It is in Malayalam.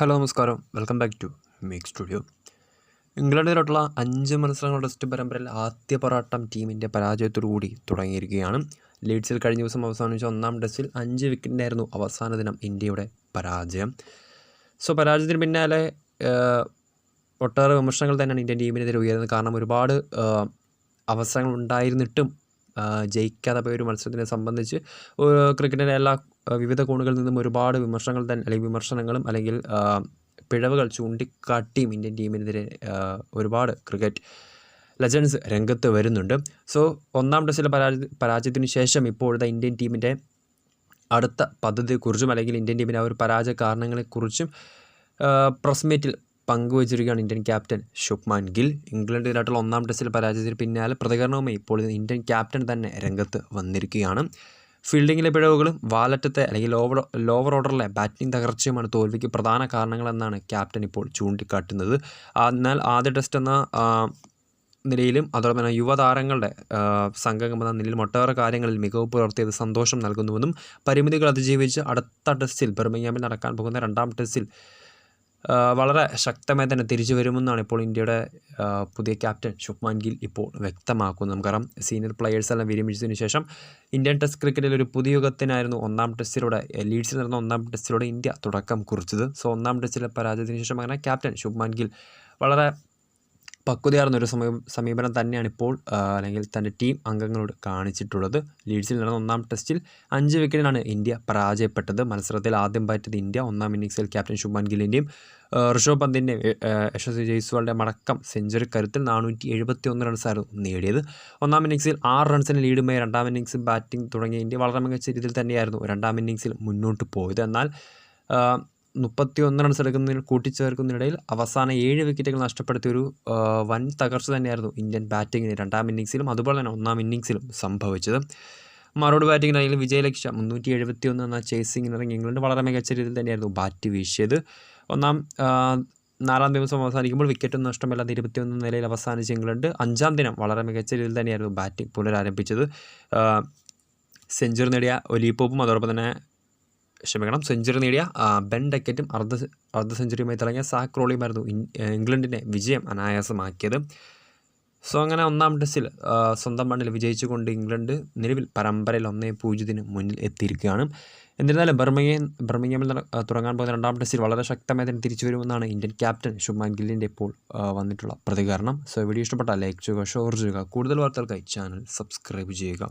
ഹലോ നമസ്കാരം. Welcome back to make studio. ഇംഗ്ലണ്ടിലോട്ടുള്ള അഞ്ച് മത്സരങ്ങളുടെ ടെസ്റ്റ് പരമ്പരയിൽ ആദ്യ പോരാട്ടം ടീമിന്റെ പരാജയത്തോടുകൂടി തുടങ്ങിയിരിക്കുകയാണ്. ലീഡ്സിൽ കഴിഞ്ഞ ദിവസം അവസാനിച്ച ഒന്നാം ടെസ്റ്റിൽ അഞ്ച് വിക്കറ്റിന്റെയായിരുന്നു അവസാന ദിനം ഇന്ത്യയുടെ പരാജയം. സോ പരാജയത്തിന് പിന്നാലെ ഒട്ടേറെ വിമർശനങ്ങൾ തന്നെയാണ് ഇന്ത്യൻ ടീമിനെതിരെ ഉയരുന്നത്. കാരണം ഒരുപാട് അവസരങ്ങൾ ഉണ്ടായിരുന്നിട്ടും ജയിക്കാതെ പോയ ഒരു മത്സരത്തിനെ സംബന്ധിച്ച് ക്രിക്കറ്റിന്റെ എല്ലാ വിവിധ കോണുകളിൽ നിന്നും ഒരുപാട് വിമർശനങ്ങൾ തന്നെ അല്ലെങ്കിൽ വിമർശനങ്ങളും അല്ലെങ്കിൽ പിഴവുകൾ ചൂണ്ടിക്കാട്ടിയും ഇന്ത്യൻ ടീമിനെതിരെ ഒരുപാട് ക്രിക്കറ്റ് ലെജൻസ് രംഗത്ത് വരുന്നുണ്ട്. സോ ഒന്നാം ടെസ്റ്റിലെ പരാജയ പരാജയത്തിന് ശേഷം ഇപ്പോഴത്തെ ഇന്ത്യൻ ടീമിന്റെ അടുത്ത പദ്ധതിയെക്കുറിച്ചും അല്ലെങ്കിൽ ഇന്ത്യൻ ടീമിന്റെ ആ ഒരു പരാജയ കാരണങ്ങളെക്കുറിച്ചും പ്രസ് മീറ്റിൽ പങ്കുവച്ചിരിക്കുകയാണ് ഇന്ത്യൻ ക്യാപ്റ്റൻ ശുഭ്മാൻ ഗിൽ. ഇംഗ്ലണ്ടിനായിട്ടുള്ള ഒന്നാം ടെസ്റ്റിൽ പരാജയത്തിന് പിന്നാലെ പ്രതികരണവുമായി ഇപ്പോൾ ഇന്ത്യൻ ക്യാപ്റ്റൻ തന്നെ രംഗത്ത് വന്നിരിക്കുകയാണ്. ഫീൽഡിങ്ങിലെ പിഴവുകളും വാലറ്റത്തെ അല്ലെങ്കിൽ ലോവർ ലോവർ ഓർഡറിലെ ബാറ്റിംഗ് തകർച്ചയുമാണ് തോൽവിക്ക് പ്രധാന കാരണങ്ങളെന്നാണ് ക്യാപ്റ്റൻ ഇപ്പോൾ ചൂണ്ടിക്കാട്ടുന്നത്. എന്നാൽ ആദ്യ ടെസ്റ്റ് എന്ന നിലയിലും അതോടൊപ്പം തന്നെ യുവതാരങ്ങളുടെ സംഘം എന്ന നിലയിലും ഒട്ടേറെ കാര്യങ്ങളിൽ മികവ് പുലർത്തിയത് സന്തോഷം നൽകുന്നുവെന്നും പരിമിതികൾ അതിജീവിച്ച് അടുത്ത ടെസ്റ്റിൽ ബെർമിംഗ്ഹാമിൽ നടക്കാൻ പോകുന്ന രണ്ടാം ടെസ്റ്റിൽ വളരെ ശക്തമായി തന്നെ തിരിച്ചു വരുമെന്നാണ് ഇപ്പോൾ ഇന്ത്യയുടെ പുതിയ ക്യാപ്റ്റൻ ശുഭ്മാൻ ഗിൽ ഇപ്പോൾ വ്യക്തമാക്കുന്നത്. നമുക്കറിയാം സീനിയർ പ്ലെയേഴ്സ് എല്ലാം വിരമിച്ചതിന് ശേഷം ഇന്ത്യൻ ടെസ്റ്റ് ക്രിക്കറ്റിൽ ഒരു പുതിയ യുഗത്തിനായിരുന്നു ഒന്നാം ടെസ്റ്റിലൂടെ ലീഡ്സിൽ നടന്ന ഒന്നാം ടെസ്റ്റിലൂടെ ഇന്ത്യ തുടക്കം കുറിച്ചത്. സോ ഒന്നാം ടെസ്റ്റിലെ പരാജയത്തിന് ശേഷം അങ്ങനെ ക്യാപ്റ്റൻ ശുഭ്മാൻ ഗിൽ വളരെ പക്വതയാർന്ന ഒരു സമീപ സമീപനം തന്നെയാണ് ഇപ്പോൾ അല്ലെങ്കിൽ തന്റെ ടീം അംഗങ്ങളോട് കാണിച്ചിട്ടുള്ളത്. ലീഡ്സിൽ നടന്ന ഒന്നാം ടെസ്റ്റിൽ അഞ്ച് വിക്കറ്റിനാണ് ഇന്ത്യ പരാജയപ്പെട്ടത്. മത്സരത്തിൽ ആദ്യം ബാറ്റത് ഇന്ത്യ ഒന്നാം ഇന്നിങ്സിൽ ക്യാപ്റ്റൻ ശുഭൻ ഗില്ലിന്റെയും ഋഷഭ് പന്തിന്റെ യശസ്വി ജയ്സ്വാളിന്റെ മടക്കം സെഞ്ചുറി കരുത്തിൽ നാനൂറ്റി എഴുപത്തി ഒന്ന് റൺസായിരുന്നു നേടിയത്. ഒന്നാം ഇന്നിങ്സിൽ ആറ് റൺസിന് ലീഡുമായി രണ്ടാം ഇന്നിങ്സ് ബാറ്റിംഗ് തുടങ്ങിയ ഇന്ത്യ വളരെ മികച്ച രീതിയിൽ തന്നെയായിരുന്നു രണ്ടാം ഇന്നിങ്സിൽ മുന്നോട്ട് പോയത്. എന്നാൽ മുപ്പത്തി ഒന്ന് റൺസ് എടുക്കുന്നതിൽ കൂട്ടിച്ചേർക്കുന്നതിനിടയിൽ അവസാന ഏഴ് വിക്കറ്റുകൾ നഷ്ടപ്പെടുത്തിയ ഒരു വൻ തകർച്ച തന്നെയായിരുന്നു ഇന്ത്യൻ ബാറ്റിങ്ങിന് രണ്ടാം ഇന്നിങ്സിലും അതുപോലെ തന്നെ ഒന്നാം ഇന്നിങ്സിലും സംഭവിച്ചത്. മറുപടി ബാറ്റിങ്ങിനായി വിജയലക്ഷ്യ മുന്നൂറ്റി എഴുപത്തി ഒന്ന് എന്ന ചേസിങ്ങിന് ഇറങ്ങി ഇംഗ്ലണ്ട് വളരെ മികച്ച രീതിയിൽ തന്നെയായിരുന്നു ബാറ്റ് വീശിയത്. ഒന്നാം നാലാം ദിവസം അവസാനിക്കുമ്പോൾ വിക്കറ്റ് നഷ്ടമില്ലാതെ ഇരുപത്തിയൊന്ന് നിലയിൽ അവസാനിച്ച ഇംഗ്ലണ്ട് അഞ്ചാം ദിനം വളരെ മികച്ച രീതിയിൽ തന്നെയായിരുന്നു ബാറ്റിംഗ് പുനരാരംഭിച്ചത്. സെഞ്ചുറി നേടിയ ഒലീപ്പോപ്പും അതോടൊപ്പം തന്നെ ക്ഷമിക്കണം. സെഞ്ചുറി നേടിയ ബെൻ ഡക്കറ്റും അർദ്ധ അർദ്ധ സെഞ്ചുറിയുമായി തിളങ്ങിയ സാക്രോളിയുമായിരുന്നു ഇംഗ്ലണ്ടിനെ വിജയം അനായാസമാക്കിയത്. സോ അങ്ങനെ ഒന്നാം ടെസ്റ്റിൽ സ്വന്തം മണ്ണിൽ വിജയിച്ചുകൊണ്ട് ഇംഗ്ലണ്ട് നിലവിൽ പരമ്പരയിൽ ഒന്നേ പൂജ്യത്തിന് മുന്നിൽ എത്തിയിരിക്കുകയാണ്. എന്നിരുന്നാലും ബർമിംഗം ബർമിംഗമിൽ തുടങ്ങാൻ പോകുന്ന രണ്ടാം ടെസ്റ്റിൽ വളരെ ശക്തമായി തന്നെ തിരിച്ചു വരുമെന്നാണ് ഇന്ത്യൻ ക്യാപ്റ്റൻ ശുഭ്മാൻ ഗില്ലിന്റെ ഇപ്പോൾ വന്നിട്ടുള്ള പ്രതികരണം. സോ വീഡിയോ ഇഷ്ടപ്പെട്ടാൽ ലൈക്ക് ചെയ്യുക ഷെയർ ചെയ്യുക. കൂടുതൽ വാർത്തകൾക്കായി ചാനൽ സബ്സ്ക്രൈബ് ചെയ്യുക.